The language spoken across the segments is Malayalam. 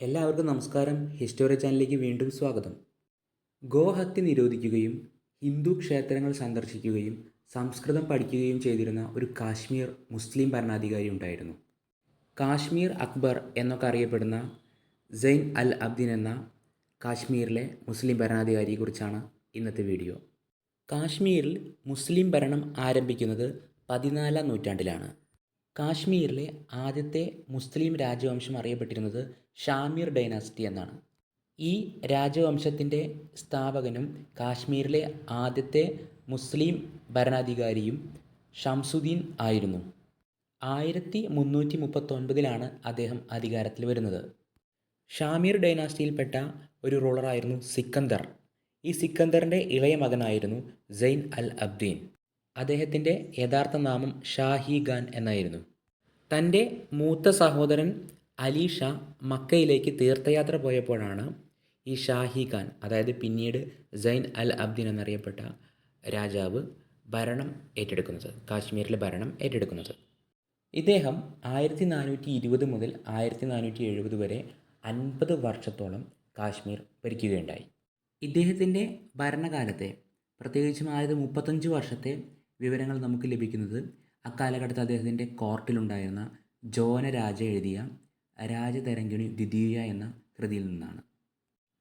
എല്ലാവർക്കും നമസ്കാരം. ഹിസ്റ്റോറി ചാനലിലേക്ക് വീണ്ടും സ്വാഗതം. ഗോഹത്യ നിരോധിക്കുകയും ഹിന്ദു ക്ഷേത്രങ്ങൾ സന്ദർശിക്കുകയും സംസ്കൃതം പഠിക്കുകയും ചെയ്തിരുന്ന ഒരു കാശ്മീർ മുസ്ലിം ഭരണാധികാരി ഉണ്ടായിരുന്നു. കാശ്മീർ അക്ബർ എന്നൊക്കെ അറിയപ്പെടുന്ന സൈൻ അൽ അബ്ദിൻ എന്ന കാശ്മീരിലെ മുസ്ലിം ഭരണാധികാരിയെക്കുറിച്ചാണ് ഇന്നത്തെ വീഡിയോ. കാശ്മീരിൽ മുസ്ലിം ഭരണം ആരംഭിക്കുന്നത് പതിനാലാം നൂറ്റാണ്ടിലാണ്. കാശ്മീരിലെ ആദ്യത്തെ മുസ്ലിം രാജവംശം അറിയപ്പെട്ടിരുന്നത് ഷാമീർ ഡൈനാസ്റ്റി എന്നാണ്. ഈ രാജവംശത്തിന്റെ സ്ഥാപകനും കാശ്മീരിലെ ആദ്യത്തെ മുസ്ലിം ഭരണാധികാരിയും ഷംസുദ്ദീൻ ആയിരുന്നു. ആയിരത്തി മുന്നൂറ്റി മുപ്പത്തൊൻപതിലാണ് അദ്ദേഹം അധികാരത്തിൽ വരുന്നത്. ഷാമീർ ഡൈനാസ്റ്റിയിൽപ്പെട്ട ഒരു റൂളറായിരുന്നു സിക്കന്ദർ. ഈ സിക്കന്ദറിന്റെ ഇളയ മകനായിരുന്നു സൈൻ അൽ അബ്ദീൻ. അദ്ദേഹത്തിന്റെ യഥാർത്ഥ നാമം ഷാഹി ഖാൻ എന്നായിരുന്നു. തന്റെ മൂത്ത സഹോദരൻ അലി ഷാ മക്കയിലേക്ക് തീർത്ഥയാത്ര പോയപ്പോഴാണ് ഈ ഷാഹി ഖാൻ അതായത് പിന്നീട് സൈൻ അൽ അബ്ദിൻ എന്നറിയപ്പെട്ട രാജാവ് ഭരണം ഏറ്റെടുക്കുന്നത് കാശ്മീരിലെ ഭരണം ഏറ്റെടുക്കുന്നത്. ഇദ്ദേഹം ആയിരത്തി നാനൂറ്റി ഇരുപത് മുതൽ ആയിരത്തി നാനൂറ്റി എഴുപത് വരെ അൻപത് വർഷത്തോളം കാശ്മീർ ഭരിക്കുകയുണ്ടായി. ഇദ്ദേഹത്തിന്റെ ഭരണകാലത്തെ പ്രത്യേകിച്ചും ആയത് മുപ്പത്തഞ്ച് വർഷത്തെ വിവരങ്ങൾ നമുക്ക് ലഭിക്കുന്നത് അക്കാലഘട്ടത്ത് അദ്ദേഹത്തിന്റെ കോർട്ടിലുണ്ടായിരുന്ന ജോനരാജ എഴുതിയ രാജതരംഗിണി ദ്വിതീയ എന്ന കൃതിയിൽ നിന്നാണ്.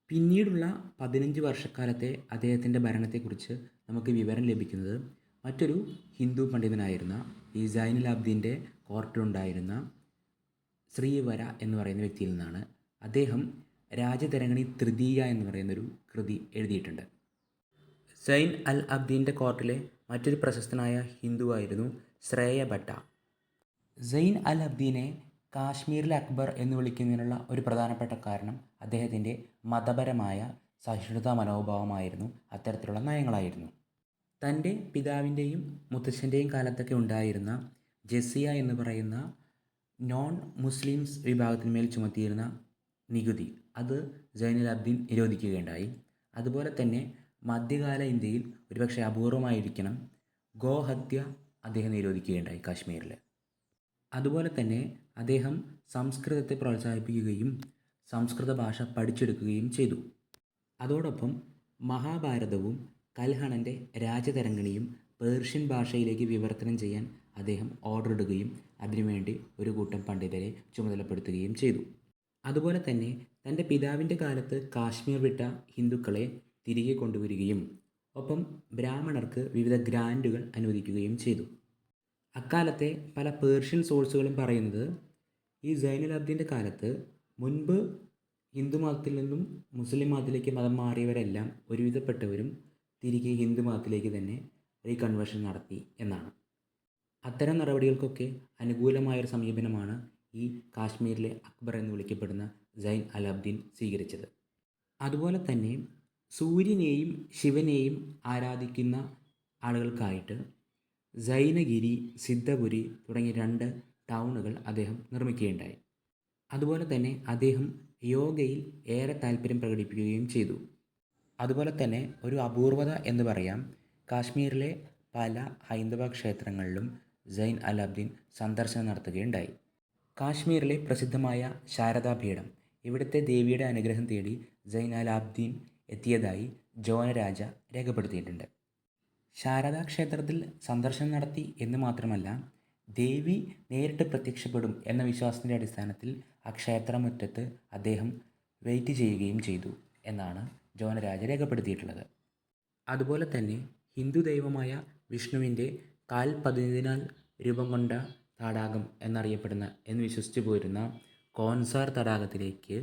പിന്നീടുള്ള പതിനഞ്ച് വർഷക്കാലത്തെ അദ്ദേഹത്തിന്റെ ഭരണത്തെക്കുറിച്ച് നമുക്ക് വിവരം ലഭിക്കുന്നത് മറ്റൊരു ഹിന്ദു പണ്ഡിതനായിരുന്ന ഈ അബ്ദീന്റെ കോർട്ടിലുണ്ടായിരുന്ന ശ്രീവര എന്ന് പറയുന്ന വ്യക്തിയിൽ നിന്നാണ് അദ്ദേഹം രാജതരംഗിണി തൃതീയ എന്ന് പറയുന്നൊരു കൃതി എഴുതിയിട്ടുണ്ട്. സൈൻ അൽ അബ്ദീന്റെ കോർട്ടിലെ മറ്റൊരു പ്രശസ്തനായ ഹിന്ദുവായിരുന്നു ശ്രേയ ഭട്ട. സൈൻ അൽ അബ്ദീനെ കാശ്മീരിലെ അക്ബർ എന്ന് വിളിക്കുന്നതിനുള്ള ഒരു പ്രധാനപ്പെട്ട കാരണം അദ്ദേഹത്തിന്റെ മതപരമായ സഹിഷ്ണുതാ മനോഭാവമായിരുന്നു. അത്തരത്തിലുള്ള നയങ്ങളായിരുന്നു. തന്റെ പിതാവിന്റെയും മുത്തച്ഛന്റെയും കാലത്തൊക്കെ ഉണ്ടായിരുന്ന ജസിയ എന്ന് പറയുന്ന നോൺ മുസ്ലിംസ് വിഭാഗത്തിന്മേൽ ചുമത്തിയിരുന്ന നികുതി അത് സൈനുൽ അബ്ദീൻ നിരോധിക്കുകയുണ്ടായി. അതുപോലെ തന്നെ മധ്യകാല ഇന്ത്യയിൽ ഒരുപക്ഷെ അപൂർവമായിരിക്കണം ഗോഹത്യ അദ്ദേഹം നിരോധിക്കുകയുണ്ടായി കാശ്മീരിൽ. അതുപോലെ തന്നെ അദ്ദേഹം സംസ്കൃതത്തെ പ്രോത്സാഹിപ്പിക്കുകയും സംസ്കൃത ഭാഷ പഠിച്ചെടുക്കുകയും ചെയ്തു. അതോടൊപ്പം മഹാഭാരതവും കൽഹണന്റെ രാജതരംഗിണിയും പേർഷ്യൻ ഭാഷയിലേക്ക് വിവർത്തനം ചെയ്യാൻ അദ്ദേഹം ഓർഡർ ഇടുകയും അതിനുവേണ്ടി ഒരു കൂട്ടം പണ്ഡിതരെ ചുമതലപ്പെടുത്തുകയും ചെയ്തു. അതുപോലെ തന്നെ തന്റെ പിതാവിന്റെ കാലത്ത് കാശ്മീർ വിട്ട ഹിന്ദുക്കളെ തിരികെ കൊണ്ടുവരികയും ഒപ്പം ബ്രാഹ്മണർക്ക് വിവിധ ഗ്രാൻഡുകൾ അനുവദിക്കുകയും ചെയ്തു. അക്കാലത്തെ പല പേർഷ്യൻ സോഴ്സുകളും പറയുന്നത് ഈ സൈനുൽ അബ്ദീന്റെ കാലത്ത് മുൻപ് ഹിന്ദു മതത്തിൽ നിന്നും മുസ്ലിം മതത്തിലേക്ക് മതം മാറിയവരെല്ലാം ഒരുവിധപ്പെട്ടവരും തിരികെ ഹിന്ദു മതത്തിലേക്ക് തന്നെ റീകൺവേർഷൻ നടത്തി എന്നാണ്. അത്തരം നടപടികൾക്കൊക്കെ അനുകൂലമായൊരു സമീപനമാണ് ഈ കാശ്മീരിലെ അക്ബർ എന്ന് വിളിക്കപ്പെടുന്ന സൈൻ അൽ അബ്ദീൻ സ്വീകരിച്ചത്. അതുപോലെ തന്നെ സൂര്യനെയും ശിവനെയും ആരാധിക്കുന്ന ആളുകൾക്കായിട്ട് ജൈനഗിരി സിദ്ധപുരി തുടങ്ങിയ രണ്ട് ടൗണുകൾ അദ്ദേഹം നിർമ്മിക്കുകയുണ്ടായി. അതുപോലെ തന്നെ അദ്ദേഹം യോഗയിൽ ഏറെ താല്പര്യം പ്രകടിപ്പിക്കുകയും ചെയ്തു. അതുപോലെ തന്നെ ഒരു അപൂർവത എന്ന് പറയാം കാശ്മീരിലെ പല ഹൈന്ദവ ക്ഷേത്രങ്ങളിലും ജൈൻ അൽ അബ്ദീൻ സന്ദർശനം നടത്തുകയുണ്ടായി. കാശ്മീരിലെ പ്രസിദ്ധമായ ശാരദാപീഠം ഇവിടുത്തെ ദേവിയുടെ അനുഗ്രഹം തേടി ജൈൻ അൽ അബ്ദീൻ എത്തിയതായി ജോനരാജ രേഖപ്പെടുത്തിയിട്ടുണ്ട്. ശാരദാ ക്ഷേത്രത്തിൽ സന്ദർശനം നടത്തി എന്ന് മാത്രമല്ല ദേവി നേരിട്ട് പ്രത്യക്ഷപ്പെടും എന്ന വിശ്വാസത്തിന്റെ അടിസ്ഥാനത്തിൽ ആ ക്ഷേത്രമുറ്റത്ത് അദ്ദേഹം വെയിറ്റ് ചെയ്യുകയും ചെയ്തു എന്നാണ് ജോനരാജ രേഖപ്പെടുത്തിയിട്ടുള്ളത്. അതുപോലെ തന്നെ ഹിന്ദു ദൈവമായ വിഷ്ണുവിന്റെ കാൽ പതിനതിനാൽ രൂപം കൊണ്ട തടാകം എന്നറിയപ്പെടുന്ന എന്ന് വിശ്വസിച്ചു പോരുന്ന കോൺസാർ തടാകത്തിലേക്ക്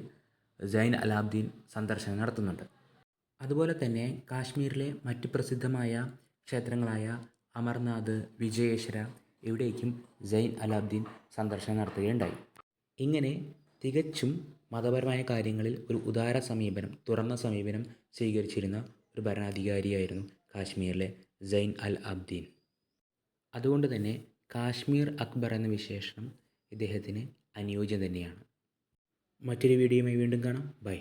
ജൈൻ അലാബ്ദീൻ സന്ദർശനം നടത്തുന്നുണ്ട്. അതുപോലെ തന്നെ കാശ്മീരിലെ മറ്റ് പ്രസിദ്ധമായ ക്ഷേത്രങ്ങളായ അമർനാഥ് വിജയേശ്വര ഇവിടേക്കും സൈൻ അലാബ്ദീൻ സന്ദർശനം നടത്തുകയുണ്ടായി. ഇങ്ങനെ തികച്ചും മതപരമായ കാര്യങ്ങളിൽ ഒരു ഉദാര സമീപനം തുറന്ന സമീപനം സ്വീകരിച്ചിരുന്ന ഒരു ഭരണാധികാരിയായിരുന്നു കാശ്മീരിലെ സൈൻ അൽ അബ്ദീൻ. അതുകൊണ്ട് തന്നെ കാശ്മീർ അക്ബർ എന്ന വിശേഷണം ഇദ്ദേഹത്തിന് അനുയോജ്യം തന്നെയാണ്. മറ്റൊരു വീഡിയോയുമായി വീണ്ടും കാണാം. ബൈ.